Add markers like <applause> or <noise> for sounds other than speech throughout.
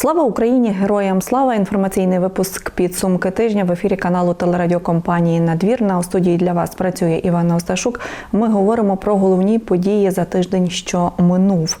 Слава Україні! Героям слава! Інформаційний випуск підсумки тижня в ефірі каналу телерадіокомпанії Надвірна. У студії для вас працює Івана Осташук. Ми говоримо про головні події за тиждень, що минув.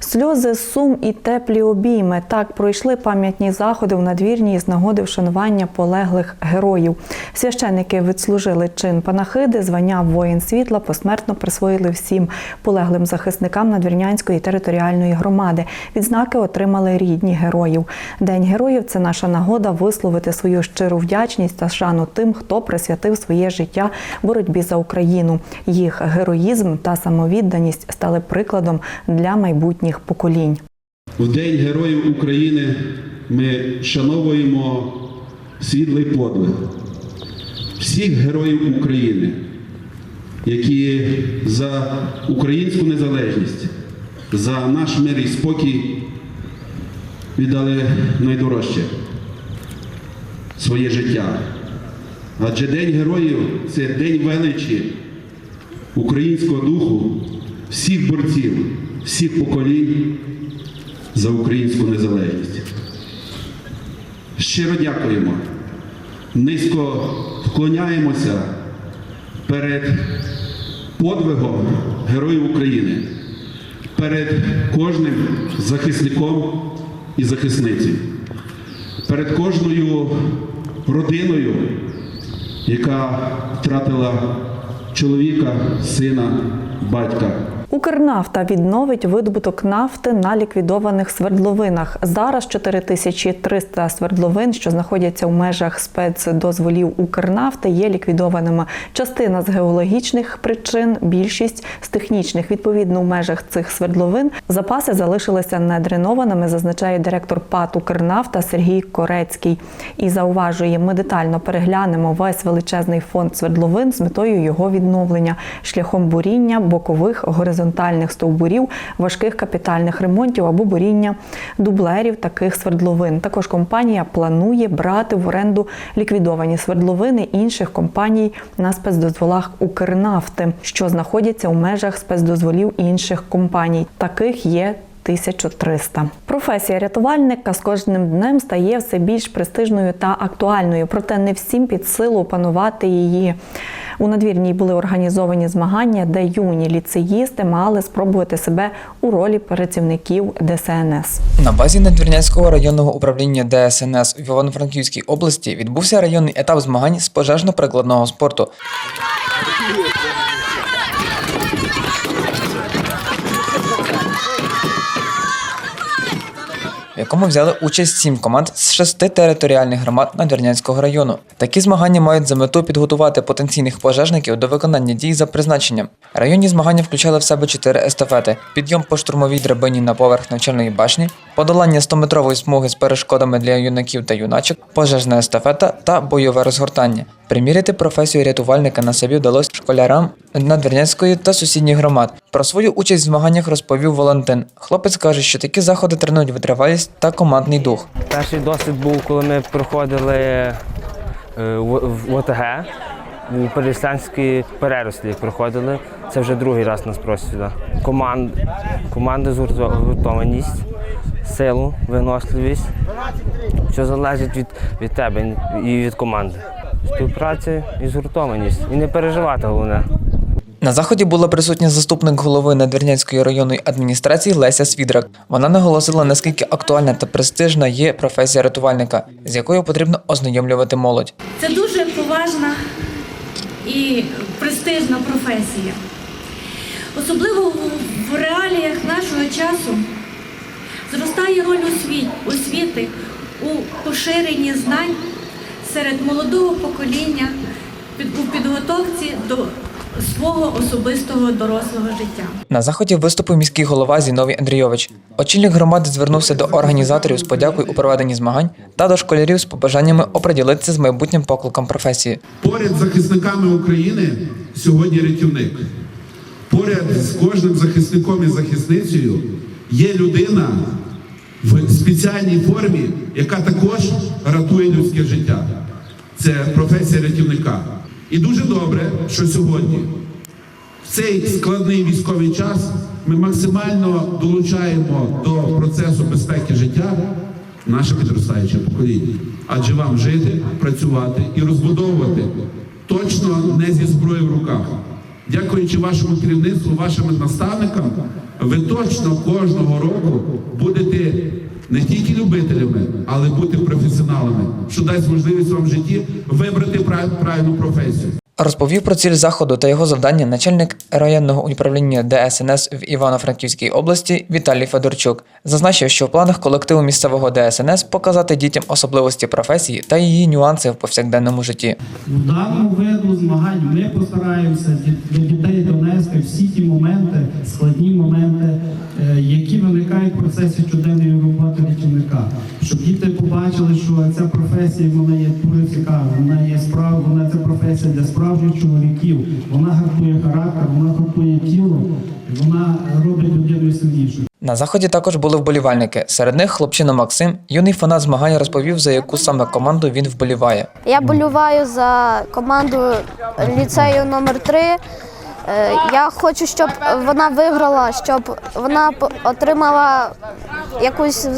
Сльози, сум і теплі обійми. Так пройшли пам'ятні заходи в надвірні з нагоди вшанування полеглих героїв. Священники відслужили чин панахиди, звання воїн світла посмертно присвоїли всім полеглим захисникам надвірнянської територіальної громади. Відзнаки отримали рідні героїв. День героїв це наша нагода висловити свою щиру вдячність та шану тим, хто присвятив своє життя боротьбі за Україну. Їх героїзм та самовідданість стали прикладом для майбутніх поколінь. У День Героїв України ми шановуємо світлий подвиг всіх героїв України, які за українську незалежність, за наш мир і спокій віддали найдорожче своє життя. Адже День Героїв це день величі українського духу, всіх борців, всіх поколінь за українську незалежність. Щиро дякуємо, низько вклоняємося перед подвигом Героїв України, перед кожним захисником і захисниці, перед кожною родиною, яка втратила чоловіка, сина, батька. Укрнафта відновить видобуток нафти на ліквідованих свердловинах. Зараз 4300 свердловин, що знаходяться в межах спецдозволів Укрнафти, є ліквідованими. Частина з геологічних причин, більшість з технічних. Відповідно, в межах цих свердловин запаси залишилися недренованими, зазначає директор ПАТ Укрнафта Сергій Корецький. І зауважує, ми детально переглянемо весь величезний фонд свердловин з метою його відновлення шляхом буріння бокових горизонтальних стовбурів, важких капітальних ремонтів або буріння дублерів таких свердловин. Також компанія планує брати в оренду ліквідовані свердловини інших компаній на спецдозволах Укрнафти, що знаходяться у межах спецдозволів інших компаній. Таких є 1300. Професія рятувальника з кожним днем стає все більш престижною та актуальною, проте не всім під силу опанувати її. У надвірній були організовані змагання, де юні ліцеїсти мали спробувати себе у ролі працівників ДСНС. На базі Надвірнянського районного управління ДСНС в Івано-Франківській області відбувся районний етап змагань з пожежно-прикладного спорту. В якому взяли участь сім команд з шести територіальних громад Надвірнянського району. Такі змагання мають за мету підготувати потенційних пожежників до виконання дій за призначенням. Районні змагання включали в себе чотири естафети: підйом по штурмовій драбині на поверх навчальної башні, подолання 100-метрової смуги з перешкодами для юнаків та юначок, пожежна естафета та бойове розгортання. Приміряти професію рятувальника на собі вдалося школярам Надвірнянської та сусідніх громад. Про свою участь в змаганнях розповів Валентин. Хлопець каже, що такі заходи тренують витривалість та командний дух. Перший досвід був, коли ми проходили е, в ОТГ, у Переслянській перерослі проходили. Це вже другий раз нас просять сюди. Команд, команди згуртованість, силу, виносливість. Що залежить від, від тебе і від команди. Співпраця і згуртованість. І не переживати головне. На заході була присутня заступник голови Надвірнянської районної адміністрації Леся Свідрак. Вона наголосила, наскільки актуальна та престижна є професія рятувальника, з якою потрібно ознайомлювати молодь. Це дуже поважна і престижна професія. Особливо в- реаліях нашого часу зростає роль освіт, освіти у поширенні знань серед молодого покоління під- у підготовці до свого особистого дорослого життя. На заході виступив міський голова Зіновій Андрійович. Очільник громади звернувся до організаторів з подякою у проведенні змагань та до школярів з побажаннями оприділитися з майбутнім покликом професії. Поряд з захисниками України сьогодні рятівник. Поряд з кожним захисником і захисницею є людина в спеціальній формі, яка також рятує людське життя. Це професія рятівника. І дуже добре, що сьогодні, в цей складний військовий час, ми максимально долучаємо до процесу безпеки життя наше підростаюче покоління. Адже вам жити, працювати і розбудовувати точно не зі зброєю в руках. Дякуючи вашому керівництву, вашим наставникам, ви точно кожного року будете не тільки любителями, але бути професіоналами, що дасть можливість вам в житті вибрати прав- правильну професію. Розповів про ціль заходу та його завдання начальник районного управління ДСНС в Івано-Франківській області Віталій Федорчук. Зазначив, що в планах колективу місцевого ДСНС показати дітям особливості професії та її нюанси в повсякденному житті. В даному виду змагань ми постараємося до дітей донести всі ті моменти, складні моменти, е, які виникають в процесі щоденної роботи рятівника. Щоб діти побачили, що ця професія вона є дуже цікава, вона є справ, вона це професія для справжніх чоловіків. Вона гартує характер, вона гартує тіло, вона робить людину сильнішою. На заході також були вболівальники. Серед них хлопчина Максим, юний фанат змагань розповів, за яку саме команду він вболіває. Я болюваю за команду ліцею номер 3 Я хочу, щоб вона виграла, щоб вона отримала якусь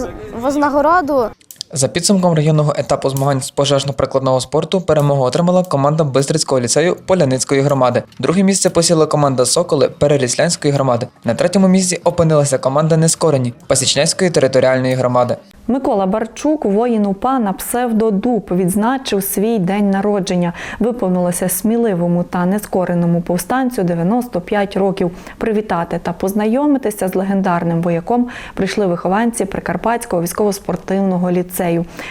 вознагороду. За підсумком районного етапу змагань з пожежно-прикладного спорту перемогу отримала команда Бистрицького ліцею Поляницької громади. Друге місце посіла команда Соколи Переліслянської громади. На третьому місці опинилася команда Нескорені Пасічняцької територіальної громади. Микола Барчук, воїн УПА на псевдодуб, відзначив свій день народження. Виповнилося сміливому та нескореному повстанцю 95 років. Привітати та познайомитися з легендарним вояком прийшли вихованці Прикарпатського військово-спортивного ліцею.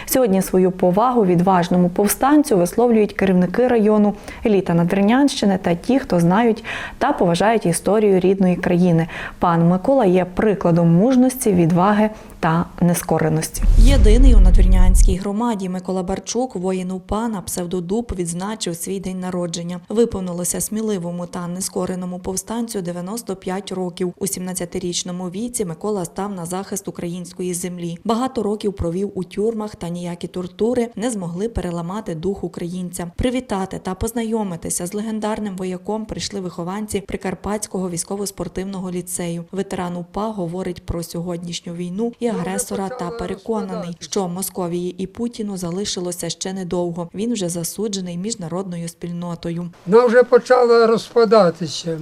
Сьогодні свою повагу відважному повстанцю висловлюють керівники району, еліта Надринянщини та ті, хто знають та поважають історію рідної країни. Пан Микола є прикладом мужності, відваги та нескореності. Єдиний у надвірнянській громаді Микола Барчук, воїн УПА на псевдодуб, відзначив свій день народження. Виповнилося сміливому та нескореному повстанцю 95 років. У 17-річному віці Микола став на захист української землі. Багато років провів у тюрмах та ніякі тортури не змогли переламати дух українця. Привітати та познайомитися з легендарним вояком прийшли вихованці Прикарпатського військово-спортивного ліцею. Ветеран УПА говорить про сьогоднішню війну і агресора та переконаний, що Московії і Путіну залишилося ще недовго. Він вже засуджений міжнародною спільнотою. Вона вже почала розпадатися.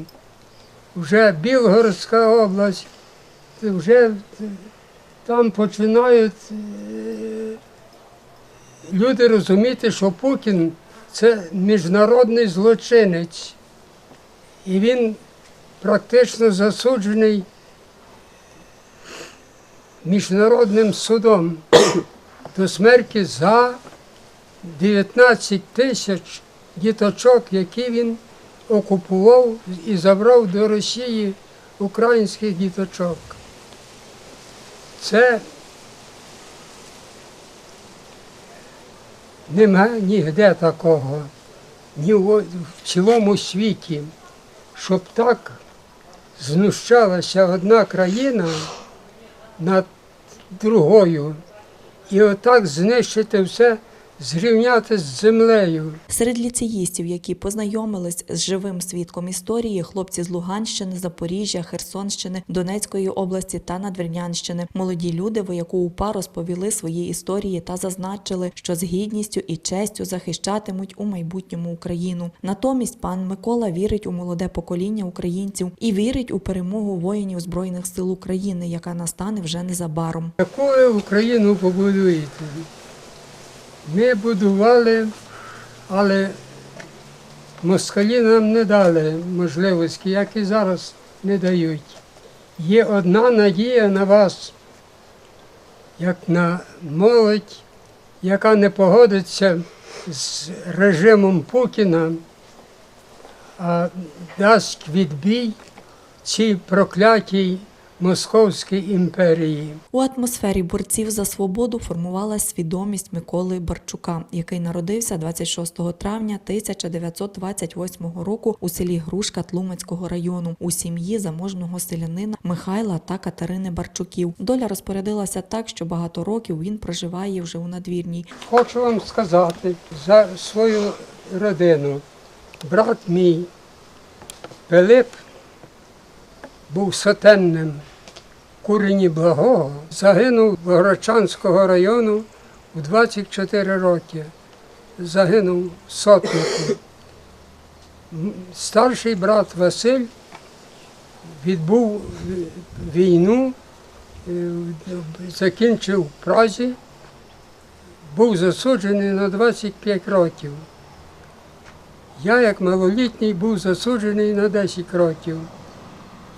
Вже Білгородська область, вже там починають е, люди розуміти, що Путін це міжнародний злочинець. І він практично засуджений міжнародним судом <coughs> до смерті за 19 тисяч діточок, які він окупував і забрав до Росії українських діточок. Це нема нігде такого, ні в цілому світі, щоб так знущалася одна країна над другою. І отак знищити все, зрівняти з землею. Серед ліцеїстів, які познайомились з живим свідком історії, хлопці з Луганщини, Запоріжжя, Херсонщини, Донецької області та Надвірнянщини. Молоді люди вояку УПА розповіли свої історії та зазначили, що з гідністю і честю захищатимуть у майбутньому Україну. Натомість пан Микола вірить у молоде покоління українців і вірить у перемогу воїнів збройних сил України, яка настане вже незабаром. Яку Україну побудуєте? Ми будували, але москалі нам не дали можливості, як і зараз не дають. Є одна надія на вас, як на молодь, яка не погодиться з режимом Путіна, а дасть відбій цій проклятій Московській імперії. У атмосфері борців за свободу формувалась свідомість Миколи Барчука, який народився 26 травня 1928 року у селі Грушка Тлумацького району у сім'ї заможного селянина Михайла та Катерини Барчуків. Доля розпорядилася так, що багато років він проживає вже у надвірній. Хочу вам сказати за свою родину. Брат мій, Пилип, був сотенним курені Благого загинув Горочанського району у 24 роки. Загинув сотнику. Старший брат Василь відбув війну, е, закінчив в Празі, був засуджений на 25 років. Я, як малолітній, був засуджений на 10 років.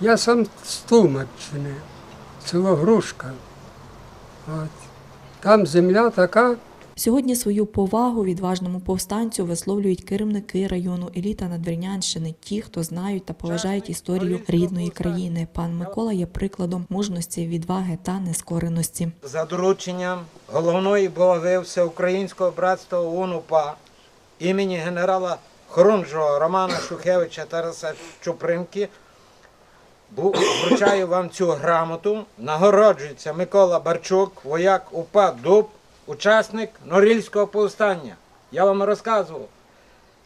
Я сам з Тлумаччини, село Грушка. От. Там земля така, Сьогодні свою повагу відважному повстанцю висловлюють керівники району еліта Надвірнянщини, ті, хто знають та поважають історію рідної країни. Пан Микола є прикладом мужності, відваги та нескореності. за дорученням головної голови Всеукраїнського братства ОУН УПА імені генерала Хорунжого Романа Шухевича Тараса Чупринки вручаю вам цю грамоту. Нагороджується Микола Барчук, вояк УПА Дуб, учасник Норильського повстання. Я вам розказував.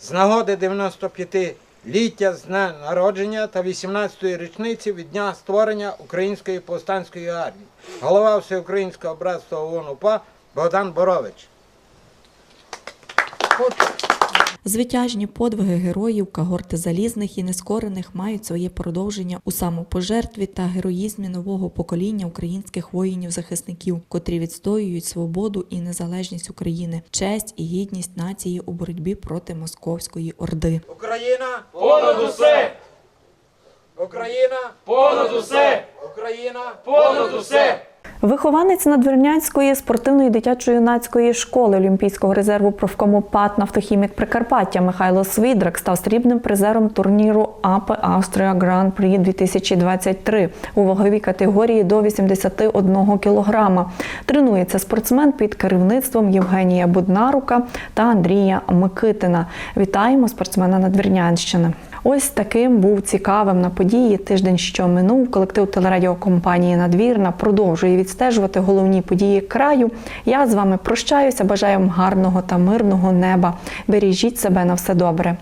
З нагоди 95-ліття з дня народження та 18-ї річниці від дня створення Української повстанської армії. Голова Всеукраїнського братства ООН УПА Богдан Борович. Звитяжні подвиги героїв, когорти залізних і нескорених мають своє продовження у самопожертві та героїзмі нового покоління українських воїнів-захисників, котрі відстоюють свободу і незалежність України, честь і гідність нації у боротьбі проти московської орди. Україна понад усе! Україна понад усе! Україна понад усе! Вихованець Надвірнянської спортивної дитячо-юнацької школи Олімпійського резерву профкому ПАТ «Нафтохімік Прикарпаття» Михайло Свідрак став срібним призером турніру АП Австрія Гран Прі 2023 у ваговій категорії до 81 кілограма. Тренується спортсмен під керівництвом Євгенія Буднарука та Андрія Микитина. Вітаємо спортсмена Надвірнянщини. Ось таким був цікавим на події тиждень, що минув. Колектив телерадіокомпанії Надвірна продовжує відстежувати головні події краю. Я з вами прощаюся. Бажаю вам гарного та мирного неба. Бережіть себе на все добре.